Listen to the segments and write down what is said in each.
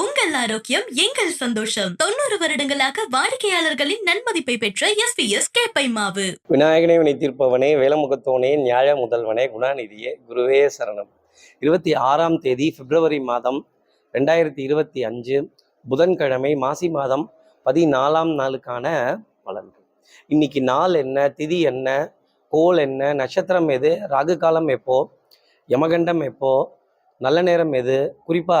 உங்கள் ஆரோக்கியம் எங்கள் சந்தோஷம். தொண்ணூறு வருடங்களாக வாடிக்கையாளர்களின் நன்மதிப்பை பெற்ற எஸ் பி எஸ் கேப்பை மாவு விநாயகனை வினை தீர்ப்பவனே வேலமுகத்தோனே நியாய முதல்வனே குணாநிதியே குருவே சரணம். இருபத்தி ஆறாம் தேதி பிப்ரவரி மாதம் ரெண்டாயிரத்தி இருபத்தி அஞ்சு புதன்கிழமை மாசி மாதம் பதினாலாம் நாளுக்கான பலன்கள். இன்னைக்கு நாள் என்ன திதி என்ன கோல் என்ன நட்சத்திரம் எது ராகு காலம் எப்போ யமகண்டம் எப்போ நல்ல நேரம் எது குறிப்பா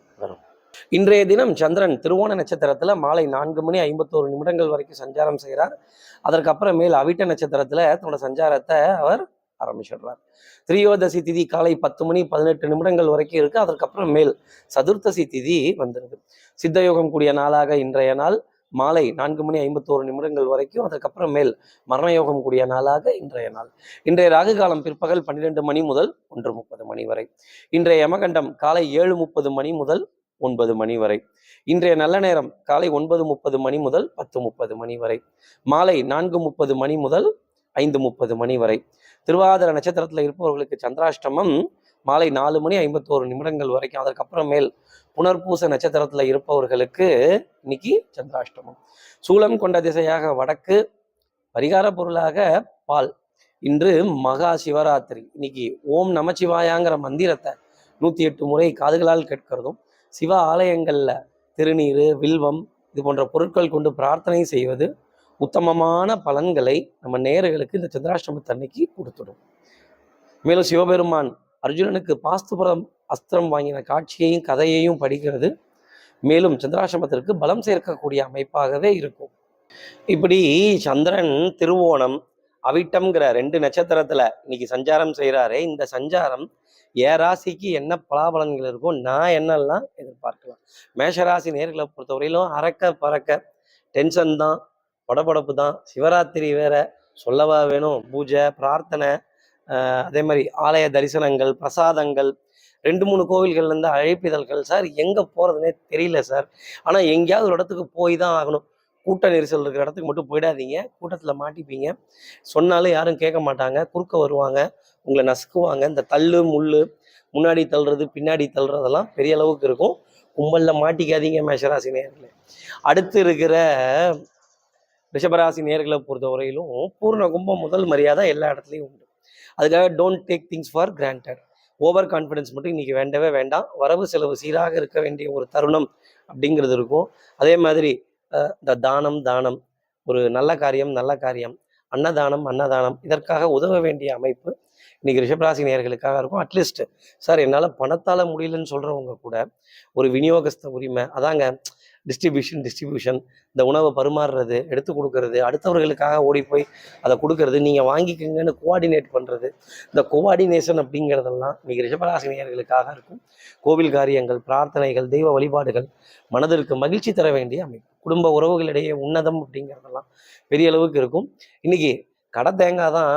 இன்றைய தினம் சந்திரன் திருவோண நட்சத்திரத்தில் மாலை நான்கு மணி ஐம்பத்தோரு நிமிடங்கள் வரைக்கும் சஞ்சாரம் செய்கிறார். அதற்கப்புறமேல் அவிட்ட நட்சத்திரத்தில் தன்னோட சஞ்சாரத்தை அவர் ஆரம்பிச்சிடுறார். திரியோதசி திதி காலை பத்து மணி பதினெட்டு நிமிடங்கள் வரைக்கும் இருக்கு. அதற்கப்புறம் மேல் சதுர்த்தசி திதி வந்துடுது சித்தயோகம் கூடிய நாளாக இன்றைய நாள் மாலை நான்கு மணி ஐம்பத்தோரு நிமிடங்கள் வரைக்கும் அதற்கப்புறம் மேல் மரணயோகம் கூடிய நாளாக இன்றைய நாள். இன்றைய ராகு காலம் பிற்பகல் பன்னிரெண்டு மணி முதல் ஒன்று முப்பது மணி வரை. இன்றைய யமகண்டம் காலை ஏழு முப்பது மணி முதல் ஒன்பது மணி வரை. இன்றைய நல்ல நேரம் காலை ஒன்பது முப்பது மணி முதல் பத்து முப்பது மணி வரை. மாலை நான்கு முப்பது மணி முதல் ஐந்து முப்பது மணி வரை. திருவாதிர நட்சத்திரத்தில் இருப்பவர்களுக்கு சந்திராஷ்டமம் மாலை நாலு மணி ஐம்பத்தோரு நிமிடங்கள் வரைக்கும். அதற்கப்புறமேல் புனர்பூச நட்சத்திரத்தில் இருப்பவர்களுக்கு இன்னைக்கு சந்திராஷ்டமம். சூலம் கொண்ட திசையாக வடக்கு பரிகார பொருளாக பால். இன்று மகா சிவராத்திரி. இன்னைக்கு ஓம் நமச்சிவாயாங்கிற மந்திரத்தை நூற்றி எட்டு முறை காதுகளால் கேட்கிறதும் சிவ ஆலயங்களில் திருநீர் வில்வம் இது போன்ற பொருட்கள் கொண்டு பிரார்த்தனை செய்வது உத்தமமான பலன்களை நம்ம நேர்களுக்கு இந்த சந்திராஷ்டமத்தன்னைக்கு கொடுத்துடும். மேலும் சிவபெருமான் அர்ஜுனனுக்கு பாஸ்துபுரம் அஸ்திரம் வாங்கின காட்சியையும் கதையையும் படிக்கிறது. மேலும் சந்திராசிரமத்திற்கு பலம் சேர்க்கக்கூடிய அமைப்பாகவே இருக்கும். இப்படி சந்திரன் திருவோணம் அவிட்டம்ங்கிற ரெண்டு நட்சத்திரத்துல இன்னைக்கு சஞ்சாரம் செய்கிறாரே இந்த சஞ்சாரம் ஏ ராசிக்கு என்ன பலாபலன்கள் இருக்கோ நான் என்னெல்லாம் எதிர்பார்க்கலாம். மேஷராசி நேர்களை பொறுத்தவரையிலும் அறக்க பறக்க டென்ஷன் தான் படபடப்பு தான். சிவராத்திரி வேற சொல்லவா வேணும் பூஜை பிரார்த்தனை அதே மாதிரி ஆலய தரிசனங்கள் பிரசாதங்கள் ரெண்டு மூணு கோவில்கள்லேருந்து அழைப்பிதழ்கள். சார் எங்கே போகிறதுனே தெரியல சார். ஆனால் எங்கேயாவது ஒரு இடத்துக்கு போய் தான் ஆகணும். கூட்ட நெரிசல் இருக்கிற இடத்துக்கு மட்டும் போயிடாதீங்க. கூட்டத்தில் மாட்டிப்பீங்க. சொன்னாலும் யாரும் கேட்க மாட்டாங்க. குறுக்க வருவாங்க. உங்களை நசுக்குவாங்க. இந்த தள்ளு முள்ளு முன்னாடி தள்ளுறது பின்னாடி தள்ளுறதெல்லாம் பெரிய அளவுக்கு இருக்கும். கும்பலில் மாட்டிக்காதீங்க மேஷராசி நேர்களே அடுத்து இருக்கிற ரிஷபராசி நேர்களை பொறுத்தவரையிலும் பூர்ண கும்பம் முதல் மரியாதை எல்லா இடத்துலையும் உண்டு. அதுக்காக don't take things for granted over confidence மட்டும் இன்னைக்கு வேண்டவே வேண்டாம். வரவு செலவு சீராக இருக்க வேண்டிய ஒரு தருணம் அப்படிங்கிறது இருக்கும். அதே மாதிரி இந்த தானம் தானம். ஒரு நல்ல காரியம் நல்ல காரியம். அன்னதானம் அன்னதானம். இதற்காக உதவ வேண்டிய அமைப்பு இன்னைக்கு ரிஷபராசி நேர்களுக்காக இருக்கும். அட்லீஸ்ட் சார் என்னால் பணத்தால் முடியலன்னு சொல்கிறவங்க கூட ஒரு விநியோகஸ்த உரிமை அதாங்க டிஸ்ட்ரிபியூஷன் டிஸ்ட்ரிபியூஷன் இந்த உணவை பரிமாறுறது எடுத்து கொடுக்கறது அடுத்தவர்களுக்காக ஓடி போய் அதை கொடுக்கறது நீங்கள் வாங்கிக்கங்கன்னு கோஆர்டினேட் பண்ணுறது இந்த கோஆர்டினேஷன் அப்படிங்கிறதெல்லாம் இன்றைக்கி ரிஷபராசினியர்களுக்காக இருக்கும். கோவில் காரியங்கள் பிரார்த்தனைகள் தெய்வ வழிபாடுகள் மனதிற்கு மகிழ்ச்சி தர வேண்டிய அமைப்பு. குடும்ப உறவுகளிடையே உன்னதம் அப்படிங்கிறதெல்லாம் பெரிய அளவுக்கு இருக்கும். இன்றைக்கி கடை தேங்காய் தான்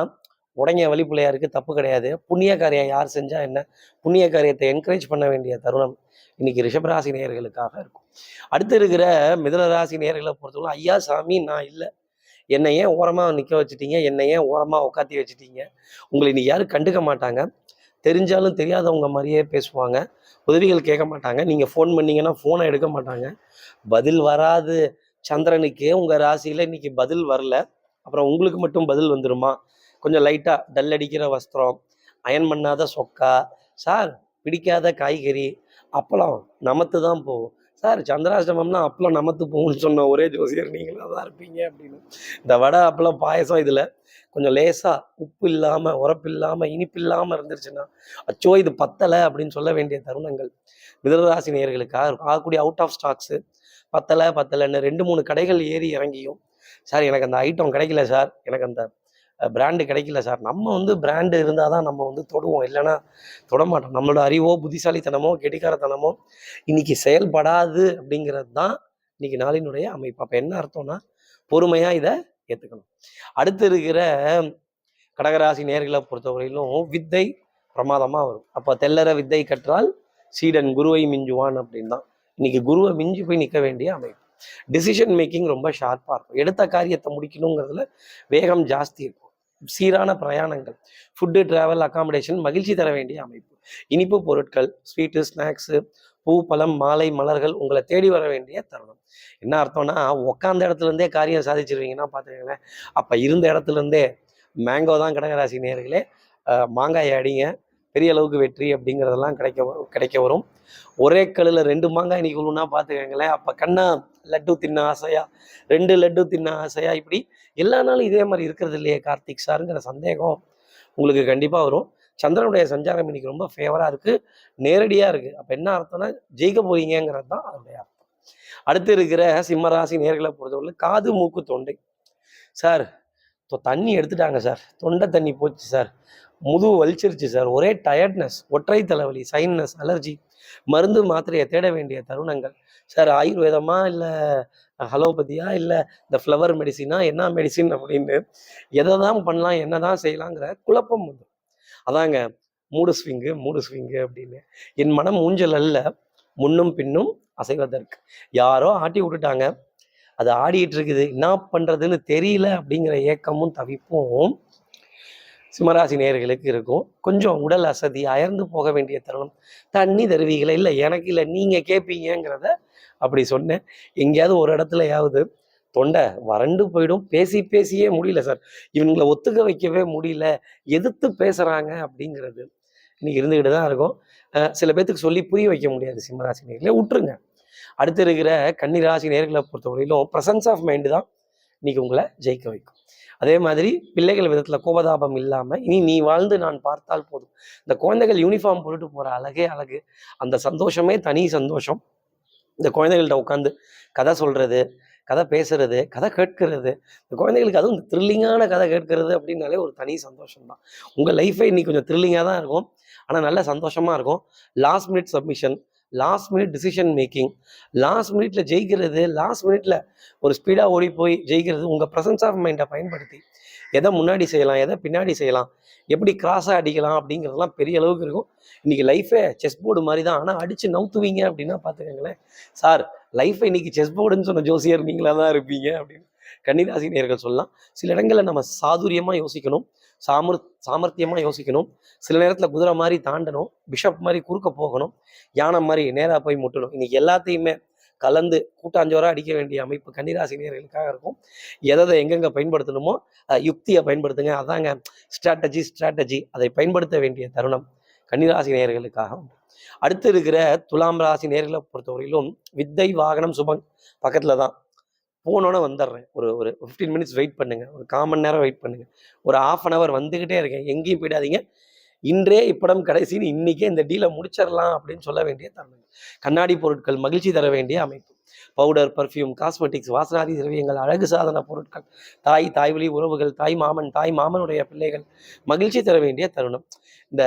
உடங்கிய வழி பிள்ளையாருக்கு தப்பு கிடையாது. புண்ணிய காரியம் யார் செஞ்சா என்ன? புண்ணிய காரியத்தை என்கரேஜ் பண்ண வேண்டிய தருணம் இன்னைக்கு ரிஷபராசி நேயர்களுக்காக இருக்கும். அடுத்து இருக்கிற மிதனராசி நேயர்களை பொறுத்தவரை ஐயா சாமி நான் இல்லை. என்னை ஏன் ஓரமாக நிற்க வச்சுட்டீங்க? என்னை ஏன் ஓரமாக உட்காத்தி வச்சுட்டீங்க? உங்களை இன்னைக்கு யாரும் கண்டுக்க மாட்டாங்க. தெரிஞ்சாலும் தெரியாதவங்க மாதிரியே பேசுவாங்க. உதவிகள் கேட்க மாட்டாங்க. நீங்கள் ஃபோன் பண்ணீங்கன்னா ஃபோனை எடுக்க மாட்டாங்க. பதில் வராது. சந்திரனுக்கு உங்கள் ராசியில் இன்னைக்கு பதில் வரல. அப்புறம் உங்களுக்கு மட்டும் பதில் வந்துருமா? கொஞ்சம் லைட்டாக டல் அடிக்கிற வஸ்திரம் அயன் பண்ணாத சொக்கா சார் பிடிக்காத காய்கறி அப்பளம் நமத்து தான் போகும். சார் சந்திராஷ்டமம்னா அப்பளம் நமத்து போகும்னு சொன்ன ஒரே ஜோசியர் நீங்களாக தான் இருப்பீங்க அப்படின்னு. இந்த வடை அப்பளம் பாயசம் இதில் கொஞ்சம் லேசாக உப்பு இல்லாமல் உரப்பு இல்லாமல் இனிப்பு இல்லாமல் இருந்துருச்சுன்னா அச்சோ இது பத்தலை அப்படின்னு சொல்ல வேண்டிய தருணங்கள். மிதனராசி நேர்களுக்காக இருக்கும் ஆகக்கூடிய அவுட் ஆஃப் ஸ்டாக்ஸு பத்தலை பத்தலைன்னு ரெண்டு மூணு கடைகள் ஏறி இறங்கியும். சார் எனக்கு அந்த ஐட்டம் கிடைக்கல சார் எனக்கு அந்த பிராண்டு கிடைக்கல சார். நம்ம வந்து பிராண்டு இருந்தால் தான் நம்ம வந்து தொடுவோம். இல்லைன்னா தொட மாட்டோம் நம்மளோட அறிவோ புத்திசாலித்தனமோ கெட்டிக்காரத்தனமோ இன்னைக்கு செயல்படாது அப்படிங்கிறது தான் இன்னைக்கு நாளினுடைய அமைப்பு. அப்போ என்ன அர்த்தம்னா பொறுமையாக இதை ஏற்றுக்கணும் அடுத்து இருக்கிற கடகராசி நேர்களை பொறுத்தவரையிலும் வித்தை பிரமாதமாக வரும். அப்போ தெல்லற வித்தை கற்றால் சீடன் குருவை மிஞ்சுவான் அப்படின்னு தான் இன்னைக்கு குருவை மிஞ்சி போய் நிற்க வேண்டிய அமைப்பு. டிசிஷன் மேக்கிங் ரொம்ப ஷார்ப்பாக இருக்கும். எடுத்த காரியத்தை முடிக்கணுங்கிறதுல வேகம் ஜாஸ்தி இருக்கும். சீரான பிரயாணங்கள். ஃபுட்டு டிராவல் அகாமடேஷன் மகிழ்ச்சி தர வேண்டிய அமைப்பு. இனிப்பு பொருட்கள் ஸ்வீட்டு ஸ்நாக்ஸு பூ பழம் மாலை மலர்கள் உங்களை தேடி வர வேண்டிய தருணம். என்ன அர்த்தம்னா உட்காந்த இடத்துல இருந்தே காரியம் சாதிச்சிருவீங்கன்னா பார்த்துக்கோங்களேன் அப்போ இருந்த இடத்துல இருந்தே மேங்கோ தான் கடகராசி நேர்களே மாங்காய் மாங்காயை அடிங்க. பெரிய அளவுக்கு வெற்றி அப்படிங்கிறதெல்லாம் கிடைக்க வரும் கிடைக்க வரும். ஒரே கல்லில் ரெண்டு மாங்காய் இன்னைக்கு விழுனா பார்த்துக்கோங்களேன் அப்போ கண்ணா லட்டு தின்ன ஆசையா? ரெண்டு லட்டு தின்ன ஆசையா? இப்படி எல்லா நாளும் இதே மாதிரி இருக்கிறது இல்லையே கார்த்திக் சாருங்கிற சந்தேகம் உங்களுக்கு கண்டிப்பாக வரும். சந்திரனுடைய சஞ்சாரம் இன்னைக்கு ரொம்ப ஃபேவராக இருக்குது நேரடியாக இருக்குது அப்போ என்ன அர்த்தம்னா ஜெயிக்க போறீங்கிறது தான் அதனுடைய அர்த்தம். அடுத்து இருக்கிற சிம்மராசி நேர்களை பொறுத்தவரை காது மூக்கு தொண்டை. சார் தண்ணி எடுத்துட்டாங்க சார். தொண்டை தண்ணி போச்சு சார். முதுகு வலிச்சிருச்சு சார். ஒரே டயர்ட்னஸ் ஒற்றை தலைவலி சைன்னஸ் அலர்ஜி மருந்து மாத்திரையை தேட வேண்டிய தருணங்கள். சார் ஆயுர்வேதமா இல்லை ஹலோபதியா இல்லை இந்த ஃப்ளவர் மெடிசினா என்ன மெடிசின் அப்படின்னு எதை தான் பண்ணலாம் என்ன தான் செய்யலாங்கிற குழப்பம் வந்து அதாங்க மூடு ஸ்விங்கு மூடு ஸ்விங்கு அப்படின்னு. என் மனம் ஊஞ்சல் அல்ல முன்னும் பின்னும் அசைவதற்கு. யாரோ ஆட்டி விட்டுட்டாங்க. அது ஆடிட்டு இருக்குது. என்ன பண்றதுன்னு தெரியல அப்படிங்கிற ஏக்கமும் தவிப்பும். சிம்மராசி நேயர்களுக்கு இருக்கும். கொஞ்சம் உடல் அசதி அயர்ந்து போக வேண்டிய தருணம் தண்ணி தருவீங்களே? இல்லை எனக்கு இல்லை நீங்கள் கேட்பீங்கிறத அப்படி சொன்னேன். எங்கேயாவது ஒரு இடத்துலையாவது தொண்டை வறண்டு போயிடும். பேசி பேசியே முடியல சார். இவங்களை ஒத்துக்க வைக்கவே முடியல. எதிர்த்து பேசுகிறாங்க அப்படிங்கிறது இன்னைக்கு இருந்துக்கிட்டு தான் இருக்கும். சில பேர்த்துக்கு சொல்லி புரிய வைக்க முடியாது சிம்மராசி நேர்களை விட்டுருங்க அடுத்து இருக்கிற கன்னிராசி நேர்களை பொறுத்தவரையிலும் ப்ரெசன்ஸ் ஆஃப் மைண்டு தான் இன்னைக்கு உங்களை ஜெயிக்க வைக்கும். அதே மாதிரி பிள்ளைகள் விதத்துல கோபதாபம் இல்லாம இனி நீ வாழ்ந்து நான் பார்த்தால் போதும். இந்த குழந்தைகள் யூனிஃபார்ம் போட்டுட்டு போற அழகே அழகு. அந்த சந்தோஷமே தனி சந்தோஷம். இந்த குழந்தைகள்கிட்ட உட்காந்து கதை சொல்றது கதை பேசுறது கதை கேட்கறது. இந்த குழந்தைகளுக்கு அதுவும் த்ரில்லிங்கான கதை கேட்கறது அப்படின்னாலே ஒரு தனி சந்தோஷம் தான் உங்கள் லைஃபே இன்னைக்கு கொஞ்சம் த்ரில்லிங்காக தான் இருக்கும். ஆனால் நல்ல சந்தோஷமாக இருக்கும். Last minute submission last minute decision making last மினிட்ல ஜெயிக்கிறது லாஸ்ட் மினிட்ல ஒரு ஸ்பீடாக ஓடி போய் ஜெயிக்கிறது உங்கள் ப்ரெசன்ஸ் ஆஃப் மைண்டை பயன்படுத்தி. எதை முன்னாடி செய்யலாம் எதை பின்னாடி செய்யலாம் எப்படி கிராஸாக அடிக்கலாம் அப்படிங்கிறதெல்லாம் பெரிய அளவுக்கு இருக்கும். இன்னைக்கு லைஃபே செஸ் போர்டு மாதிரி தான் ஆனால் அடிச்சு நவுத்துவீங்க அப்படின்னா பார்த்துக்கோங்களேன். சார் லைஃபை இன்னைக்கு செஸ் போர்டுன்னு சொன்ன ஜோசியர் நீங்களா தான் இருப்பீங்க அப்படின்னு. கன்னிராசி நேர்கள் சொல்லலாம். சில இடங்களில் நம்ம சாதுரியமாக யோசிக்கணும். சாமர் சாமர்த்தியமாக யோசிக்கணும். சில நேரத்தில் குதிரை மாதிரி தாண்டணும். பிஷப் மாதிரி குறுக்க போகணும். யானை மாதிரி நேராக போய் முட்டணும். இன்னைக்கு எல்லாத்தையுமே கலந்து கூட்டாஞ்சோராக அடிக்க வேண்டிய அமைப்பு கன்னிராசி நேர்களுக்காக இருக்கும். எதை எங்கெங்க பயன்படுத்தணுமோ யுக்தியை பயன்படுத்துங்க. அதாங்க ஸ்ட்ராட்டஜி ஸ்ட்ராட்டஜி அதை பயன்படுத்த வேண்டிய தருணம் கன்னிராசி நேர்களுக்காக அடுத்து இருக்கிற துலாம் ராசி நேர்களை பொறுத்தவரையிலும் வித்தை வாகனம் சுபம் பக்கத்துல தான் போனோன்னே வந்துடுறேன் ஒரு ஒரு ஃபிஃப்டீன் மினிட்ஸ் வெயிட் பண்ணுங்கள் ஒரு காமன் நேரம் வெயிட் பண்ணுங்க. ஒரு ஆஃப் அன் ஹவர் வந்துக்கிட்டே இருக்கேன். எங்கேயும் போயிடாதீங்க. இன்றே இப்படம் கடைசின்னு இன்னைக்கே இந்த டீலை முடிச்சிடலாம் அப்படின்னு சொல்ல வேண்டிய தருணம் கண்ணாடி பொருட்கள் மகிழ்ச்சி தர வேண்டிய அமைப்பு. பவுடர் பர்ஃப்யூம் காஸ்மெட்டிக்ஸ் வாசனாதி திரவியங்கள் அழகு சாதன பொருட்கள் தாய் தாய் வழி உறவுகள் தாய் மாமன் தாய் மாமனுடைய பிள்ளைகள் மகிழ்ச்சி தர வேண்டிய தருணம். இந்த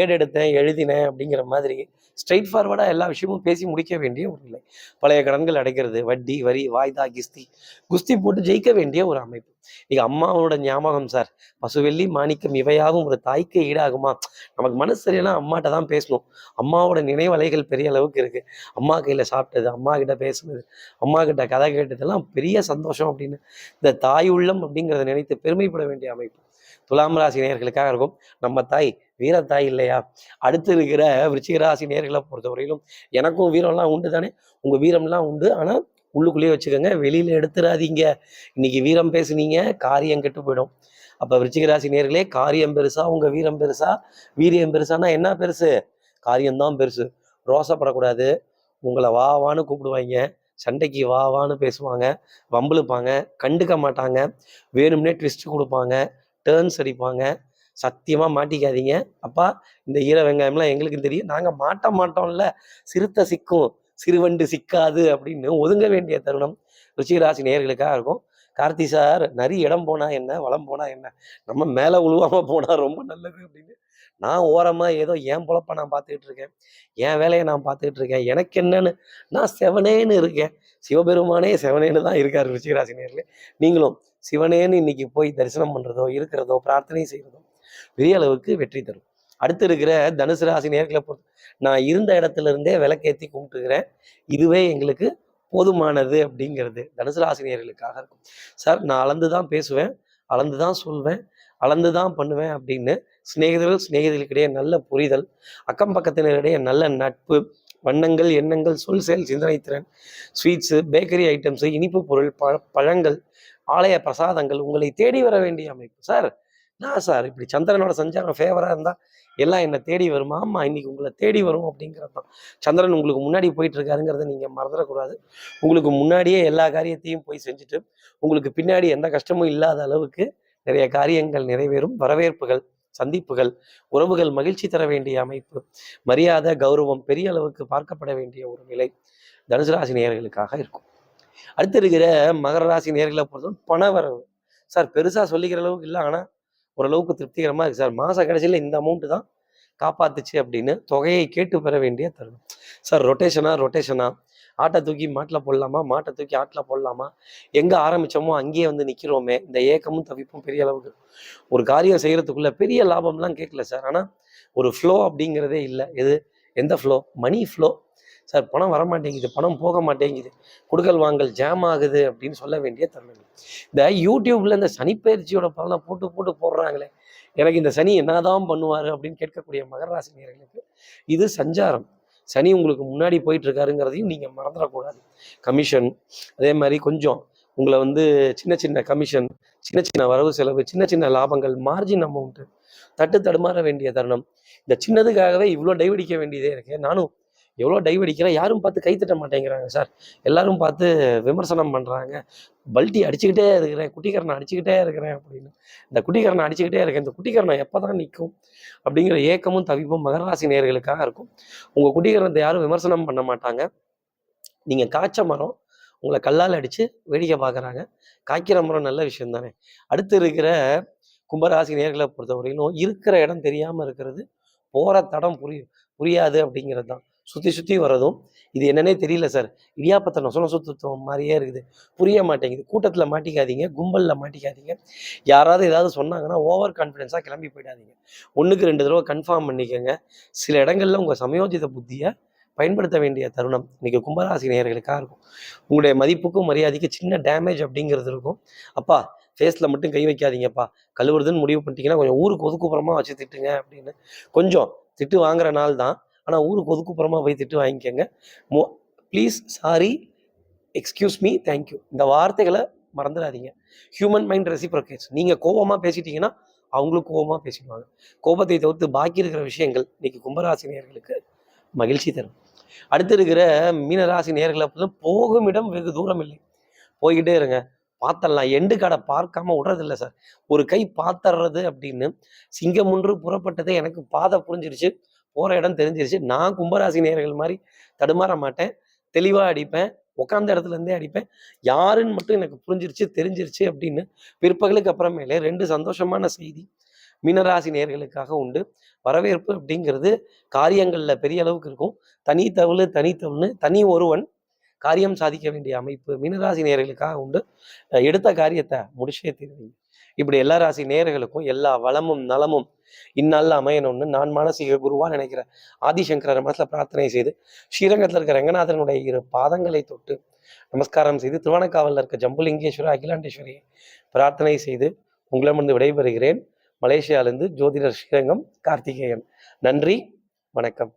ஏடெடுத்தேன் எழுதினேன் அப்படிங்கிற மாதிரி ஸ்ட்ரெயிட் ஃபார்வர்டாக எல்லா விஷயமும் பேசி முடிக்க வேண்டிய ஒரு நிலை. பழைய கடன்கள் அடைக்கிறது வட்டி வரி வாய்தா கிஸ்தி குஸ்தி போட்டு ஜெயிக்க வேண்டிய ஒரு அமைப்பு. இன்னைக்கு அம்மாவோட ஞாபகம் சார். பசுவெள்ளி மாணிக்கம் இவையாவும் ஒரு தாய்க்கு ஈடாகுமா? நமக்கு மனசு சரியில்லை அம்மாட்ட தான் பேசணும் அம்மாவோட நினைவலைகள் பெரிய அளவுக்கு இருக்கு. அம்மா கையில சாப்பிட்டது அம்மா கிட்ட பேசுனது அம்மா கிட்ட கதை கேட்டதெல்லாம் பெரிய சந்தோஷம் அப்படின்னு இந்த தாய் உள்ளம் அப்படிங்கிறத நினைத்து பெருமைப்பட வேண்டிய அமைப்பு. துலாம் ராசி நேர்களுக்காக இருக்கும். நம்ம தாய் வீரத்தாய் இல்லையா? அடுத்து இருக்கிற விருச்சிகராசி நேர்களை பொறுத்தவரையிலும் எனக்கும் வீரம்லாம் உண்டு தானே? உங்க வீரம்லாம் உண்டு. ஆனா உள்ளுக்குள்ளேயே வச்சுக்கோங்க வெளியில எடுத்துடாதீங்க இன்னைக்கு வீரம் பேசுனீங்க காரியம் கெட்டு போயிடும். அப்ப விருச்சிகராசி நேர்களே காரியம் பெருசா உங்க வீரம் பெருசா? வீரியம் பெருசானா என்ன பெருசு? காரியம்தான் பெருசு. ரோசப்படக்கூடாது. உங்களை வா வான்னு கூப்பிடுவாங்க. சண்டைக்கு வா வான்னு பேசுவாங்க. வம்பிழுப்பாங்க கண்டுக்க மாட்டாங்க. வேணும்னே ட்விஸ்ட் கொடுப்பாங்க. டேர்ன்ஸ் அடிப்பாங்க. சத்தியமாக மாட்டிக்காதீங்க. அப்பா இந்த ஈர வெங்காயம்லாம் எங்களுக்கு தெரியும். நாங்கள் மாட்ட மாட்டோம்ல. சிறுத்தை சிக்கும். சிறுவண்டு சிக்காது அப்படின்னு ஒதுங்க வேண்டிய தருணம். ருச்சிகராசி நேர்களுக்காக இருக்கும். கார்த்தி சார் நிறைய இடம் போனால் என்ன? வளம் போனால் என்ன? நம்ம மேலே உழுவாமல் போனால் ரொம்ப நல்லது அப்படின்னு நான் ஓரமாக ஏதோ என் பொழப்ப நான் பார்த்துக்கிட்டு இருக்கேன். என் வேலையை நான் பார்த்துக்கிட்டு இருக்கேன். எனக்கு என்னன்னு? நான் செவனேன்னு இருக்கேன். சிவபெருமானே சிவனேன்னு தான் இருக்காரு ருச்சிகராசி நேர்களே நீங்களும் சிவனேன்னு இன்னைக்கு போய் தரிசனம் பண்ணுறதோ இருக்கிறதோ பிரார்த்தனை செய்கிறதோ பெரிய அளவுக்கு வெற்றி தரும். அடுத்து இருக்கிற தனுசு ராசி நேர்களை பொறுத்து நான் இருந்த இடத்துல இருந்தே விளக்கேற்றி கும்பிட்டுக்கிறேன். இதுவே எங்களுக்கு போதுமானது அப்படிங்கிறது தனுசு ராசி நேர்களுக்காக இருக்கும். சார் நான் அளந்து தான் பேசுவேன் அளந்து தான் சொல்வேன் அளந்து தான் பண்ணுவேன் அப்படின்னு சிநேகிதர்கள் சிநேகிதர்களுக்கிடையே நல்ல புரிதல் அக்கம் பக்கத்தினரிடையே நல்ல நட்பு வண்ணங்கள் எண்ணங்கள் சொல் செயல் சிந்தனை திறன் ஸ்வீட்ஸு பேக்கரி ஐட்டம்ஸு இனிப்பு பொருள் பழ பழங்கள் ஆலய பிரசாதங்கள் உங்களை தேடி வர வேண்டிய அமைப்பு. சார் நான் சார் இப்படி சந்திரனோட சஞ்சாரம் ஃபேவராக இருந்தால் எல்லாம் என்னை தேடி வருமா? ஆமாம் இன்னைக்கு உங்களை தேடி வரும் அப்படிங்கிறது தான். சந்திரன் உங்களுக்கு முன்னாடி போயிட்டு இருக்காருங்கிறத நீங்கள் மறந்துடக்கூடாது. உங்களுக்கு முன்னாடியே எல்லா காரியத்தையும் போய் செஞ்சுட்டு உங்களுக்கு பின்னாடி எந்த கஷ்டமும் இல்லாத அளவுக்கு நிறைய காரியங்கள் நிறைவேறும் வரவேற்புகள் சந்திப்புகள் உறவுகள் மகிழ்ச்சி தர வேண்டிய அமைப்பு மரியாதை கௌரவம் பெரிய அளவுக்கு பார்க்கப்பட வேண்டிய ஒரு நிலை தனுசு ராசி நேர்களுக்காக இருக்கும். அடுத்து இருக்கிற மகர ராசி நேர்களை பொறுத்தவரை பண வரவு. சார் பெருசா சொல்லிக்கிற அளவுக்கு இல்லை. ஆனால் ஓரளவுக்கு திருப்திகரமா இருக்கு சார். மாச கடைசியில் இந்த அமௌண்ட்டு தான் காப்பாத்துச்சு அப்படின்னு தொகையை கேட்டு பெற வேண்டிய தருணம். சார் ரொட்டேஷனா ரொட்டேஷனா ஆட்டை தூக்கி மாட்டில் போடலாமா? மாட்டை தூக்கி ஆட்டில் போடலாமா? எங்கே ஆரம்பித்தோமோ அங்கேயே வந்து நிற்கிறோமே இந்த ஏக்கமும் தவிப்பும் பெரிய அளவுக்கு. ஒரு காரியம் செய்கிறதுக்குள்ளே பெரிய லாபம்லாம் கேட்கல சார். ஆனால் ஒரு ஃப்ளோ அப்படிங்கிறதே இல்லை. எது? எந்த ஃப்ளோ மணி ஃப்ளோ சார் பணம் வர மாட்டேங்குது பணம் போக மாட்டேங்குது. குடுக்கல் வாங்கல் ஜாம் ஆகுது அப்படின்னு சொல்ல வேண்டிய தருணங்கள் இந்த யூடியூப்ல இந்த சனிப்பயிற்சியோட பலனை போட்டு போட்டு போடுறாங்களே. எனக்கு இந்த சனி என்னதான் பண்ணுவார் அப்படின்னு கேட்கக்கூடிய மகர இது சஞ்சாரம். சனி உங்களுக்கு முன்னாடி போயிட்டு இருக்காருங்கிறதையும் நீங்க மறந்துடக்கூடாது. கமிஷன் அதே மாதிரி கொஞ்சம் உங்களை வந்து சின்ன சின்ன கமிஷன் சின்ன சின்ன வரவு செலவு சின்ன சின்ன லாபங்கள் மார்ஜின் அமௌண்ட்டு தட்டு தடுமாற வேண்டிய தருணம். இந்த சின்னதுக்காகவே இவ்வளோ டைவடிக்க வேண்டியதே இருக்கு. நானும் எவ்வளோ டைவடிக்கிறேன் யாரும் பார்த்து கை தட்ட மாட்டேங்கிறாங்க சார் எல்லாரும் பார்த்து விமர்சனம் பண்ணுறாங்க பல்ட்டி அடிச்சுக்கிட்டே இருக்கிறேன் குட்டிக்கரனை அடிச்சுக்கிட்டே இருக்கிறேன் அப்படின்னு. இந்த குட்டிக்கரனை அடிச்சுக்கிட்டே இருக்கேன் இந்த குட்டிக்கரனை எப்போ தான் நிற்கும் அப்படிங்கிற ஏக்கமும் தவிப்பும் மகராசி நேர்களுக்காக இருக்கும். உங்கள் குட்டிக்கரணத்தை யாரும் விமர்சனம் பண்ண மாட்டாங்க. நீங்கள் காய்ச்ச மரம் உங்களை கல்லால் அடித்து வேடிக்கை பார்க்குறாங்க. காய்க்கிற மரம் நல்ல விஷயம் தானே. அடுத்து இருக்கிற கும்பராசி நேர்களை பொறுத்தவரையிலும் இருக்கிற இடம் தெரியாமல் இருக்கிறது போகிற தடம் புரியும் புரியாது அப்படிங்கிறது தான். சுற்றி சுற்றி வர்றதும் இது என்னன்னே தெரியல சார் இடியாப்பத்தை நொச நொசுத்தம் மாதிரியே இருக்குது. புரிய மாட்டேங்குது. கூட்டத்தில் மாட்டிக்காதீங்க கும்பலில் மாட்டிக்காதீங்க. யாராவது ஏதாவது சொன்னாங்கன்னா ஓவர் கான்ஃபிடென்ஸாக கிளம்பி போயிடாதீங்க. ஒன்றுக்கு ரெண்டு தடவை கன்ஃபார்ம் பண்ணிக்கோங்க. சில இடங்களில் உங்கள் சமயோஜித புத்தியை பயன்படுத்த வேண்டிய தருணம் இன்றைக்கி கும்பராசி நேயர்களுக்காக இருக்கும். உங்களுடைய மதிப்புக்கும் மரியாதைக்கு சின்ன டேமேஜ் அப்படிங்கிறது இருக்கும். அப்பா ஃபேஸில் மட்டும் கை வைக்காதீங்கப்பா. கழுவுறதுன்னு முடிவு பண்ணிட்டீங்கன்னா கொஞ்சம் ஊருக்கு ஒதுக்குப்புறமா வச்சு திட்டுங்க அப்படின்னு. கொஞ்சம் திட்டு வாங்குற நாள் தான் ஆனால் ஊருக்கு ஒதுக்குப்புறமா போய் திட்டு வாங்கிக்கோங்க. மோ please sorry excuse me thank you இந்த வார்த்தைகளை மறந்துடாதீங்க. ஹியூமன் மைண்ட் ரெசிப்ரோகேட்ஸ் நீங்கள் கோபமாக பேசிட்டீங்கன்னா அவங்களும் கோபமாக பேசிடுவாங்க. கோபத்தை தவிர்த்து பாக்கி இருக்கிற விஷயங்கள் இன்னைக்கு கும்பராசி நேயர்களுக்கு மகிழ்ச்சி தரும். அடுத்து இருக்கிற மீனராசி நேர்களை போகும் இடம் வெகு தூரம் இல்லை. போய்கிட்டே இருங்க. பார்த்தரலாம் எண்டு கடை பார்க்காம விடுறதில்ல சார். ஒரு கை பார்த்தர்றது அப்படின்னு சிங்கம் ஒன்று புறப்பட்டதே எனக்கு பாதை புரிஞ்சிருச்சு. போகிற இடம் தெரிஞ்சிருச்சு. நான் கும்பராசி நேர்கள் மாதிரி தடுமாற மாட்டேன். தெளிவாக அடிப்பேன். உட்காந்த இடத்துல இருந்தே அடிப்பேன். யாருன்னு மட்டும் எனக்கு புரிஞ்சிருச்சு தெரிஞ்சிருச்சு அப்படின்னு பிற்பகலுக்கு அப்புறமேலே ரெண்டு சந்தோஷமான செய்தி மீனராசி நேர்களுக்காக உண்டு. வரவேற்பு அப்படிங்கிறது காரியங்களில் பெரிய அளவுக்கு இருக்கும். தனித்தவளு தனித்தவள்னு தனி ஒருவன் காரியம் சாதிக்க வேண்டிய அமைப்பு மீனராசி நேர்களுக்காக உண்டு. எடுத்த காரியத்தை முடிச்சே தீர்வீங்க. இப்படி எல்லா ராசி நேர்களுக்கும் எல்லா வளமும் நலமும் இந்நாளில் அமையணும்னு நான் மானசீக குருவா நினைக்கிற ஆதிசங்கரர் மனசுல பிரார்த்தனை செய்து ஸ்ரீரங்கத்தில் இருக்கிற ரங்கநாதனுடைய இரு பாதங்களை தொட்டு நமஸ்காரம் செய்து திருவண்ணக்காவலில் இருக்க ஜம்புலிங்கேஸ்வரர் அகிலாண்டேஸ்வரியை பிரார்த்தனை செய்து உங்களிடமிருந்து விடைபெறுகிறேன். மலேசியாவிலிருந்து ஜோதிடர் ஸ்ரீரங்கம் கார்த்திகேயன். நன்றி வணக்கம்.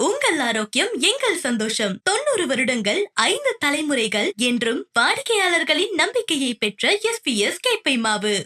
உங்கள் ஆரோக்கியம் எங்கள் சந்தோஷம். தொண்ணூறு வருடங்கள் ஐந்து தலைமுறைகள் என்றும் வாடிக்கையாளர்களின் நம்பிக்கையை பெற்ற எஸ்பிஎஸ் கேப்பை மாவு.